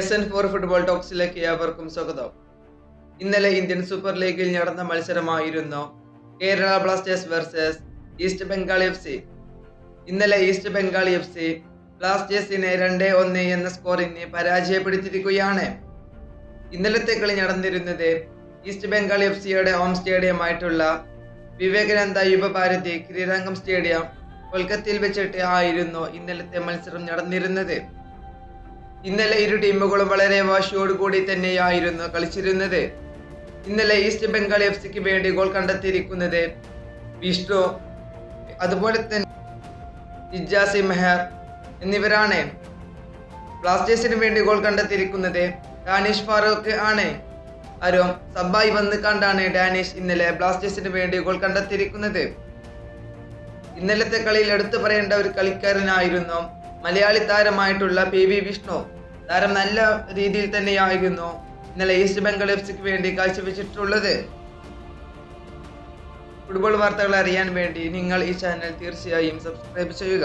S N four football ടോക്സിലേക്ക് ഏവർക്കും സ്വാഗതം. ഇന്നലെ ഇന്ത്യൻ സൂപ്പർ ലീഗിൽ നടന്ന മത്സരമായിരുന്നു Kerala blasters versus east Bengal F C ഇന്നലെ ഈസ്റ്റ് ബംഗാൾ എഫ് സി ബ്ലാസ്റ്റേഴ്സിനെ രണ്ട് ഒന്ന് എന്ന സ്കോറിന് പരാജയപ്പെടുത്തിയിരിക്കുകയാണ്. ഇന്നലത്തെ കളി നടന്നിരുന്നത് ഈസ്റ്റ് ബംഗാൾ എഫ് സിയുടെ ഹോം സ്റ്റേഡിയമായിട്ടുള്ള വിവേകാനന്ദ യുവഭാരതി ക്രീരംഗം സ്റ്റേഡിയം കൊൽക്കത്തയിൽ വെച്ചിട്ട് ആയിരുന്നു ഇന്നലത്തെ മത്സരം നടന്നിരുന്നത്. ഇന്നലെ ഇരു ടീമുകളും വളരെ വാശിയോടുകൂടി തന്നെയായിരുന്നു കളിച്ചിരുന്നത്. ഇന്നലെ ഈസ്റ്റ് ബംഗാൾ എഫ് സിക്ക് വേണ്ടി ഗോൾ കണ്ടെത്തിയിരിക്കുന്നത് വിഷ്ണു അതുപോലെ തന്നെ ഇജാസി മെഹർ എന്നിവരാണ്. ബ്ലാസ്റ്റേഴ്സിന് വേണ്ടി ഗോൾ കണ്ടെത്തിയിരിക്കുന്നത് ഡാനിഷ് ഫാറൂഖ് ആണ്. ആരും സബായി വന്ന് കണ്ടാണ് ഡാനിഷ് ഇന്നലെ ബ്ലാസ്റ്റേഴ്സിന് വേണ്ടി ഗോൾ കണ്ടെത്തിയിരിക്കുന്നത്. ഇന്നലത്തെ കളിയിൽ എടുത്തു പറയേണ്ട ഒരു കളിക്കാരനായിരുന്നു മലയാളി താരമായിട്ടുള്ള പി വി വിഷ്ണു. താരം നല്ല രീതിയിൽ തന്നെയായിരുന്നു ഇന്നലെ ഈസ്റ്റ് ബംഗാൾ എഫ് സിക്ക് വേണ്ടി കാഴ്ചവെച്ചിട്ടുള്ളത്. ഫുട്ബോൾ വാർത്തകൾ അറിയാൻ വേണ്ടി നിങ്ങൾ ഈ ചാനൽ തീർച്ചയായും സബ്സ്ക്രൈബ് ചെയ്യുക.